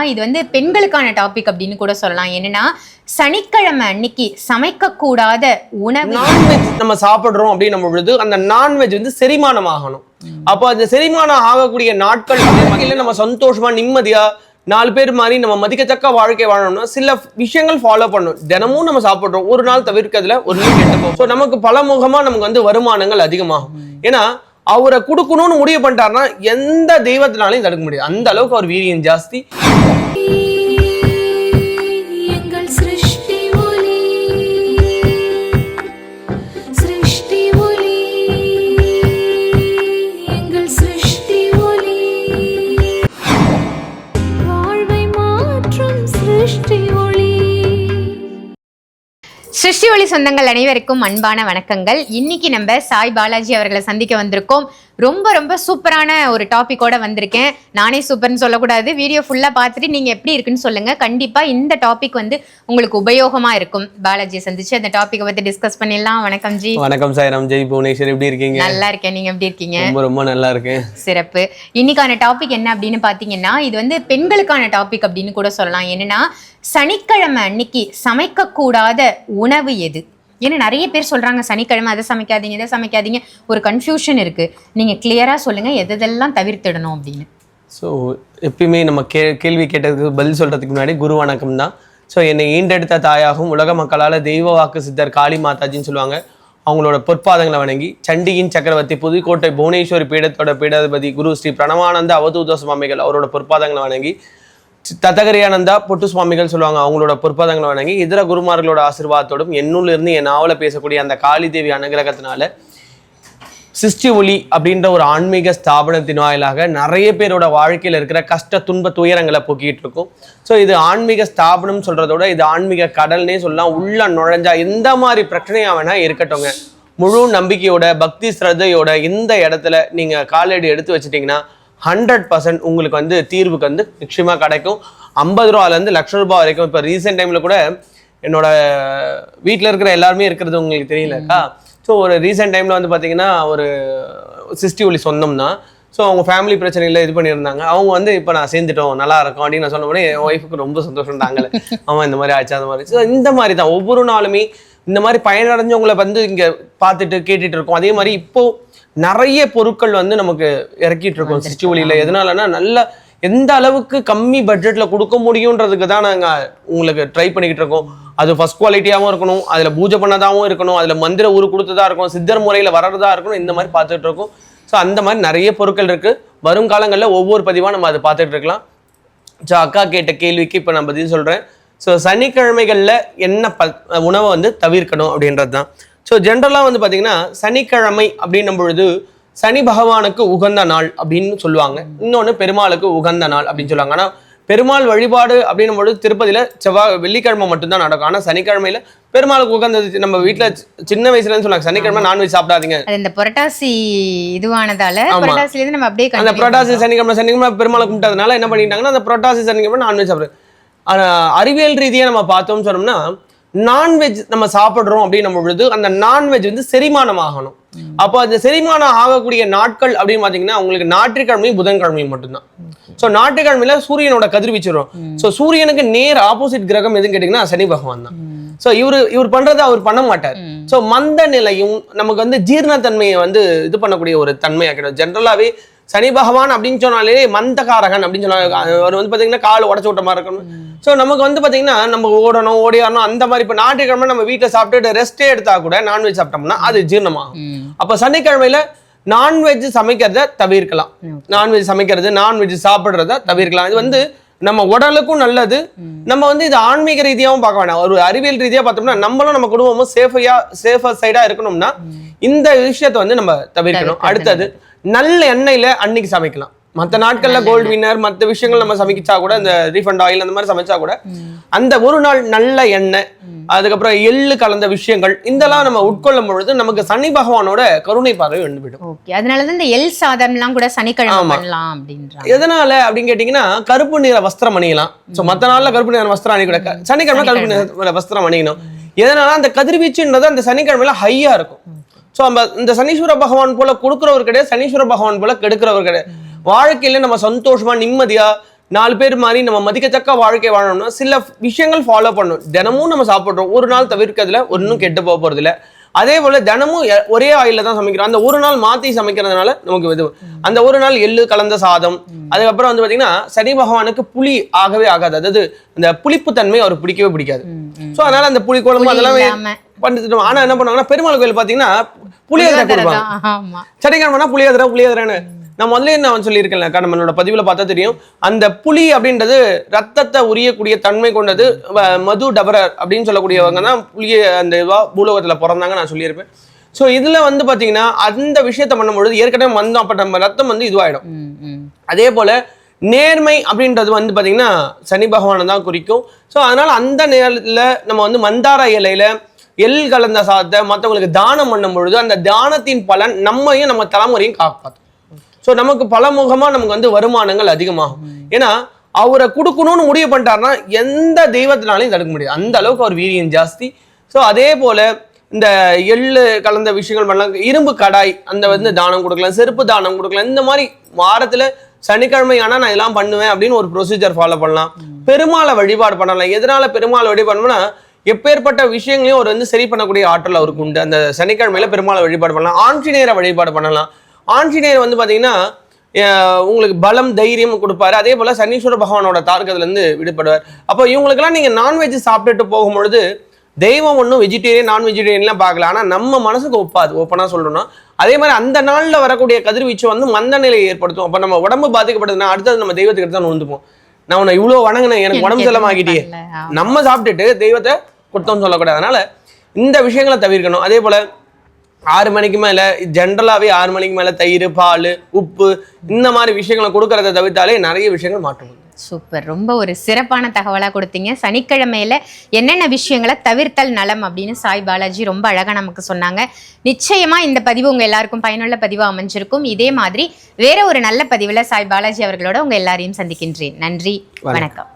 இது வந்து பெண்களுக்கான டாபிக் அப்படின்னு கூட சொல்லலாம். என்னன்னா சனிக்கிழமை அன்னைக்கு சமைக்க கூடாத உணவு நான்வெஜ் நம்ம சாப்பிடுறோம் அப்படின்னும் பொழுது அந்த நான்வெஜ் வந்து செரிமானம் ஆகணும். அப்போ அந்த செரிமானம் ஆகக்கூடிய நாட்கள் வகையில நம்ம சந்தோஷமா நிம்மதியா நாலு பேர் மாதிரி நம்ம மதிக்கத்தக்க வாழ்க்கை வாழணும்னா சில விஷயங்கள் ஃபாலோ பண்ணணும். தினமும் நம்ம சாப்பிடுறோம். ஒரு நாள் தவிர்க்கிறதுல ஒரு நாள் கெட்டு போகும் ஸோ நமக்கு பலமுகமா நமக்கு வந்து வருமானங்கள் அதிகமாகும். ஏன்னா அவரை கொடுக்கணும்னு முடிவு பண்ணிட்டாருன்னா எந்த தெய்வத்தினாலையும் தடுக்க முடியாது. அந்த அளவுக்கு அவர் வீரியம் ஜாஸ்தி. சிருஷ்டி ஒளி சொந்தங்கள் அனைவருக்கும் அன்பான வணக்கங்கள். இன்னைக்கு நம்ம சாய் பாலாஜி அவர்களை சந்திக்க வந்திருக்கோம். ரொம்ப ரொம்ப சூப்பரான ஒரு டாபிக்கோட வந்திருக்கேன். நானே சூப்பர்னு சொல்லக்கூடாது. வீடியோ ஃபுல்லா பார்த்துட்டு நீங்க எப்படி இருக்குன்னு சொல்லுங்க. கண்டிப்பா இந்த டாபிக் வந்து உங்களுக்கு உபயோகமா இருக்கும். பாலாஜியை சந்திச்சு அந்த டாபிக்கை பத்தி டிஸ்கஸ் பண்ணிடலாம். வணக்கம் ஜி. வணக்கம் சாய்ராம் ஜெய் புவனேஸ்வர் எப்படி இருக்கீங்க? நல்லா இருக்கேன். நீங்க எப்படி இருக்கீங்க? ரொம்ப ரொம்ப நல்லா இருக்கேன். சிறப்பு. இன்னைக்கான டாபிக் என்ன அப்படின்னு பார்த்தீங்கன்னா இது வந்து பெண்களுக்கான டாபிக் அப்படின்னு கூட சொல்லலாம். என்னன்னா சனிக்கிழமை அன்னைக்கு சமைக்கக்கூடாத உணவு எது? ஏன்னா நிறைய பேர் சொல்றாங்க சனிக்கிழமை அதை சமைக்காதீங்க இதை சமைக்காதீங்க. ஒரு கன்ஃபியூஷன் இருக்கு. நீங்க கிளியரா சொல்லுங்க எதெல்லாம் தவிர்த்திடணும் அப்படின்னு. ஸோ எப்பயுமே நம்ம கே கேள்வி கேட்டதுக்கு பதில் சொல்கிறதுக்கு முன்னாடி குரு வணக்கம் தான். ஸோ என்னை ஈண்டெடுத்த தாயாகவும் உலக மக்களால் தெய்வ வாக்கு சித்தர் காளி மாதாஜின்னு சொல்லுவாங்க. அவங்களோட பொற்பாதங்களை வணங்கி சண்டியின் சக்கரவர்த்தி புதுக்கோட்டை புவனேஸ்வரி பீடத்தோட பீடாதிபதி குரு ஸ்ரீ பிரணவானந்த அவதூத சுவாமிகள் அவரோட பொற்பாதங்களை வணங்கி தத்தகரியானந்தா பொட்டு சுவாமிகள் சொல்லுவாங்க அவங்களோட பொற்பாதங்களை வணங்கி இதர குருமார்களோட ஆசிர்வாதத்தோடும் என்னுள்ளிருந்து என் நாவல பேசக்கூடிய அந்த காளி தேவி அனுகிரகத்தினால சிஷ்டி ஒளி அப்படின்ற ஒரு ஆன்மீக ஸ்தாபனத்தின் வாயிலாக நிறைய பேரோட வாழ்க்கையில் இருக்கிற கஷ்ட துன்ப துயரங்களை போக்கிட்டு இருக்கும். ஸோ இது ஆன்மீக ஸ்தாபனம் சொல்றதோட இது ஆன்மீக கடல்னே சொல்லலாம். உள்ள நுழைஞ்சா எந்த மாதிரி பிரச்சனையாக வேணா இருக்கட்டும்ங்க. முழு நம்பிக்கையோட பக்தி ஸ்ரத்தையோட இந்த இடத்துல நீங்கள் காலடி எடுத்து வச்சிட்டிங்கன்னா ஹண்ட்ரட் பர்சன்ட் உங்களுக்கு வந்து தீர்வுக்கு வந்து நிச்சயமா கிடைக்கும். ஐம்பது ரூபாலேருந்து லட்ச ரூபாய் வரைக்கும். இப்போ ரீசெண்ட் டைம்ல கூட என்னோட வீட்டில் இருக்கிற எல்லாருமே இருக்கிறது உங்களுக்கு தெரியலக்கா ஸோ ஒரு ரீசெண்ட் டைமில் வந்து பார்த்தீங்கன்னா ஒரு சிஸ்டி ஒளி சொந்தம் தான் ஸோ அவங்க ஃபேமிலி பிரச்சனையில் இது பண்ணியிருந்தாங்க. அவங்க வந்து இப்போ நான் சேர்ந்துட்டோம் நல்லா இருக்கும் அப்படின்னு நான் சொன்ன உடனே என் ஒய்ஃபுக்கு ரொம்ப சந்தோஷம் தாங்கல. ஆமாம் இந்த மாதிரி ஆச்சு அந்த மாதிரி. ஸோ இந்த மாதிரி தான். ஒவ்வொரு நாளுமே இந்த மாதிரி பயனடைஞ்சவங்களை வந்து இங்கே பார்த்துட்டு கேட்டுட்டு இருக்கோம். அதே மாதிரி இப்போ நிறைய பொருட்கள் வந்து நமக்கு இறக்கிட்டு இருக்கோம். ஒளியில் எதனாலன்னா நல்ல எந்த அளவுக்கு கம்மி பட்ஜெட்ல கொடுக்க முடியுன்றதுக்கு தான் நாங்க உங்களுக்கு ட்ரை பண்ணிக்கிட்டு இருக்கோம். அது ஃபர்ஸ்ட் குவாலிட்டியாகவும் இருக்கணும். அதுல பூஜை பண்ணதாகவும் இருக்கணும். அதுல மந்திர உரு கொடுத்ததா இருக்கணும். சித்தர் முறையில வர்றதா இருக்கணும். இந்த மாதிரி பார்த்துட்டு இருக்கோம். ஸோ அந்த மாதிரி நிறைய பொருட்கள் இருக்கு. வரும் காலங்களில் ஒவ்வொரு பதிவாக நம்ம அதை பார்த்துட்டு இருக்கலாம். ஸோ அக்கா கேட்ட கேள்விக்கு இப்போ நான் பதில் சொல்கிறேன் ஸோ சனிக்கிழமைகளில் என்ன ப உணவை வந்து தவிர்க்கணும் அப்படின்றது தான். ஸோ ஜென்ரலாக வந்து பார்த்தீங்கன்னா சனிக்கிழமை அப்படின்னும் பொழுது சனி பகவானுக்கு உகந்த நாள் அப்படின்னு சொல்லுவாங்க. இன்னொன்று பெருமாளுக்கு உகந்த நாள் அப்படின்னு சொல்லுவாங்க. ஆனால் பெருமாள் வழிபாடு அப்படின்னும் பொழுது திருப்பதியில் செவ்வாய் வெள்ளிக்கிழமை மட்டும்தான் நடக்கும். ஆனால் சனிக்கிழமையில பெருமாளுக்கு உகந்தது நம்ம வீட்டில் சின்ன வயசுலன்னு சொன்னாங்க சனிக்கிழமை நான்வெஜ் சாப்பிடாதீங்க. இந்த புரட்டாசி இதுவானதால. புரட்டாசில நம்ம அப்படியே அந்த புரட்டாசி. சனிக்கிழமை சனிக்கிழமை பெருமாளை கும்பிட்டதுனால என்ன பண்ணிட்டாங்கன்னா அந்த புரட்டாசி சனிக்கிழமை நான்வெஜ் சாப்பிடுறது. ஆனா அறிவியல் ரீதியா நம்ம பார்த்தோம்னு சொன்னோம்னா நான்வெஜ் நம்ம சாப்பிடுறோம் அப்படின்னும் பொழுது அந்த நான்வெஜ் வந்து செரிமானம் ஆகணும் அப்போ அந்த செரிமானம் ஆகக்கூடிய நாட்கள் அப்படின்னு பாத்தீங்கன்னா உங்களுக்கு ஞாயிற்றுக்கிழமையும் புதன்கிழமையும் மட்டும்தான். ஸோ ஞாயிற்றுக்கிழமையில சூரியனோட கதிர்வீச்சு வரும் ஸோ சூரியனுக்கு நேர் ஆப்போசிட் கிரகம் எதுன்னு கேட்டிங்கன்னா சனி பகவான் தான். ஸோ இவர் இவர் பண்றதை அவர் பண்ண மாட்டார். ஸோ மந்த நிலையும் நமக்கு வந்து ஜீரணத்தன்மையை வந்து இது பண்ணக்கூடிய ஒரு தன்மையாக்கிடும். ஜென்ரலாகவே சனி பகவான் அப்படின்னு சொன்னாலே மந்தகாரகன் அப்படின்னு சொன்னாங்க. அவர் வந்து பார்த்தீங்கன்னா கால் உடச்சு விட்ட மாதிரி இருக்கணும். ஸோ நமக்கு வந்து பார்த்தீங்கன்னா நம்ம ஓடணும் ஓடியாரணும் அந்த மாதிரி இப்போ ஞாயிற்றுக்கிழமை நம்ம வீட்டில் சாப்பிட்டுட்டு ரெஸ்டே எடுத்தா கூட நான்வெஜ் சாப்பிட்டோம்னா அது ஜீரணமாகும். அப்போ சனிக்கிழமையில நான்வெஜ் சமைக்கிறத தவிர்க்கலாம். நான்வெஜ் சமைக்கிறது நான்வெஜ் சாப்பிட்றத தவிர்க்கலாம். இது வந்து நம்ம உடலுக்கும் நல்லது. நம்ம வந்து இது ஆன்மீக ரீதியாகவும் பார்க்க வேண்டாம் ஒரு அறிவியல் ரீதியா பார்த்தோம்னா நம்மளும் நம்ம குடும்பமும் சேஃபையா சேஃபர் சைடா இருக்கணும்னா இந்த விஷயத்தை வந்து நம்ம தவிர்க்கணும். அடுத்தது நல்ல எண்ணெயில அன்னைக்கு சமைக்கலாம். மற்ற நாட்கள்ல கோல்டு வின்னர் மற்ற விஷயங்கள் நம்ம சமைச்சா கூட இந்த ரீஃபண்ட் ஆயில் அந்த மாதிரி சமைச்சா கூட அந்த ஒரு நாள் நல்ல எண்ணெய் அதுக்கப்புறம் எள்ளு கலந்த விஷயங்கள் இதெல்லாம் நம்ம உட்கொள்ளும் பொழுது நமக்கு சனி பகவானோட கருணை பார்வை வந்துவிடும். ஓகே அதனாலதான் இந்த எல் சாதம்லாம் கூட சனிக்கிழமை. பண்ணலாம் அப்படின்றாங்க. எதனால அப்படின்னு கேட்டீங்கன்னா கருப்பு நிற வஸ்திரம் அணியலாம். சோ மத்த நாள்ல கருப்பு நிற வஸ்திரம் அணிக்கூட சனிக்கிழமை கருப்பு நிற வஸ்திரம் அணியணும். எதனால அந்த கதிர்வீச்சுன்றது அந்த சனிக்கிழமையில ஹையா இருக்கும். சோ நம்ம இந்த சனீஸ்வர பகவான் போல கொடுக்கிறவர் கிடையாது சனீஸ்வர பகவான் போல கெடுக்கிறவர் கிடையாது. வாழ்க்கையில நம்ம சந்தோஷமா நிம்மதியா நாலு பேர் மாதிரி நம்ம மதிக்கத்தக்க வாழ்க்கை வாழணும்னா சில விஷயங்கள் ஃபாலோ பண்ணணும். தினமும் நம்ம சாப்பிட்றோம். ஒரு நாள் தவிர்க்கிறதுல ஒன்றும் கெட்டு போக இல்ல அதே போல தினமும் ஒரே ஆயில தான் சமைக்கிறோம். அந்த ஒரு நாள் மாத்தி சமைக்கிறதுனால நமக்கு இது அந்த ஒரு நாள் எள்ளு கலந்த சாதம். அதுக்கப்புறம் வந்து பாத்தீங்கன்னா சனி பகவானுக்கு புளி ஆகவே ஆகாது. அதாவது அந்த புளிப்பு தன்மை அவருக்கு பிடிக்கவே பிடிக்காது. சோ அதனால அந்த புளி குழம்பு அதெல்லாம். பண்ணிட்டு ஆனா என்ன பண்ணுவாங்கன்னா பெருமாள் கோயில் பாத்தீங்கன்னா புளியோதரை கொடுப்பாங்க. ஆமா. சனிக்கிழமைனா புளியோதரை புளியோதரைன்னு. நான் முதல்ல நான் சொல்லியிருக்கேன்லக்கா நம்மளோட பதிவுல பார்த்தா தெரியும். அந்த புளி அப்படின்றது ரத்தத்தை உரியக்கூடிய தன்மை கொண்டது மது டபரர் அப்படின்னு சொல்லக்கூடியவங்க தான் புளிய அந்த இதுவா பூலோகத்துல பிறந்தாங்க நான் சொல்லியிருப்பேன். ஸோ இதுல வந்து பாத்தீங்கன்னா அந்த விஷயத்த பண்ணும்பொழுது ஏற்கனவே மந்தம் அப்ப நம்ம ரத்தம் வந்து இதுவாயிடும். ம், ம். அதே போல நேர்மை அப்படின்றது வந்து பாத்தீங்கன்னா சனி பகவானை தான் குறிக்கும். ஸோ அதனால அந்த நேரத்துல நம்ம வந்து மந்தார இலையில எள் கலந்த சாதத்தை மற்றவங்களுக்கு தானம் பண்ணும் பொழுது அந்த தானத்தின் பலன் நம்மையும் நம்ம தலைமுறையும் காப்பாற்றும் ஸோ நமக்கு பலமுகமா நமக்கு வந்து வருமானங்கள் அதிகமாகும். ஏன்னா அவரை கொடுக்கணும்னு முடிவு பண்ணிட்டாருன்னா எந்த தெய்வத்தினாலையும் தடுக்க முடியாது. அந்த அளவுக்கு அவர் வீரியம் ஜாஸ்தி. ஸோ அதே போல இந்த எள்ளு கலந்த விஷயங்கள் பண்ணலாம். இரும்பு கடாய் அந்த வந்து தானம் கொடுக்கலாம். செருப்பு தானம் கொடுக்கலாம். இந்த மாதிரி வாரத்துல சனிக்கிழமை ஆனா நான் இதெல்லாம் பண்ணுவேன் அப்படின்னு ஒரு ப்ரொசீஜர் ஃபாலோ பண்ணலாம். பெருமாளை வழிபாடு பண்ணலாம். எதனால பெருமாளை வழிபாடு பண்ணா எப்பேற்பட்ட விஷயங்களையும் அவர் வந்து சரி பண்ணக்கூடிய ஆற்றல் அவருக்கு உண்டு. அந்த சனிக்கிழமையில பெருமாளை வழிபாடு பண்ணலாம். ஆஞ்சநேயரை வழிபாடு பண்ணலாம். ஆஞ்சநேயர் வந்து பாத்தீங்கன்னா அஹ் உங்களுக்கு பலம் தைரியம் கொடுப்பாரு. அதே போல சனீஸ்வர பகவானோட தார்க்கத்துல இருந்து விடுபடுவார். அப்போ இவங்களுக்கெல்லாம் நீங்க நான்வெஜ் சாப்பிட்டுட்டு போகும்பொழுது தெய்வம் ஒன்றும் வெஜிடேரியன் நான் வெஜிடேரியன்லாம் பார்க்கல. ஆனா நம்ம மனசுக்கு ஒப்பாது. ஓப்பனா சொல்லணும்னா. அதே மாதிரி அந்த நாள்ல வரக்கூடிய கதிர்வீச்சு வந்து மந்த நிலையை ஏற்படுத்தும். அப்ப நம்ம உடம்பு பாதிக்கப்படுதுன்னா அடுத்தது நம்ம தெய்வத்துக்கு தான் நோந்துப்போம். நான் உன்னை இவ்வளவு வணங்கினேன். எனக்கு உடம்பு. ஆமா. நம்ம சாப்பிட்டுட்டு தெய்வத்தை குத்தம் சொல்லக்கூடாது. அதனால இந்த விஷயங்களை தவிர்க்கணும். அதே போல ஆறு மணிக்கு மேல ஜென்ரலாவே ஆறு மணிக்கு மேல தயிர் பால் உப்பு இந்த மாதிரி விஷயங்களை கொடுக்கறத தவிர்த்தாலே நிறைய விஷயங்கள் மாற்றம். சூப்பர். ரொம்ப ஒரு சிறப்பான தகவலா கொடுத்தீங்க. சனிக்கிழமையில என்னென்ன விஷயங்களை தவிர்த்தல் நலம் அப்படின்னு சாய் பாலாஜி ரொம்ப அழகா நமக்கு சொன்னாங்க. நிச்சயமா இந்த பதிவு உங்க எல்லாருக்கும் பயனுள்ள பதிவா அமைஞ்சிருக்கும். இதே மாதிரி வேற ஒரு நல்ல பதிவுல சாய் பாலாஜி அவர்களோட உங்க எல்லாரையும் சந்திக்கின்றேன். நன்றி. வணக்கம்.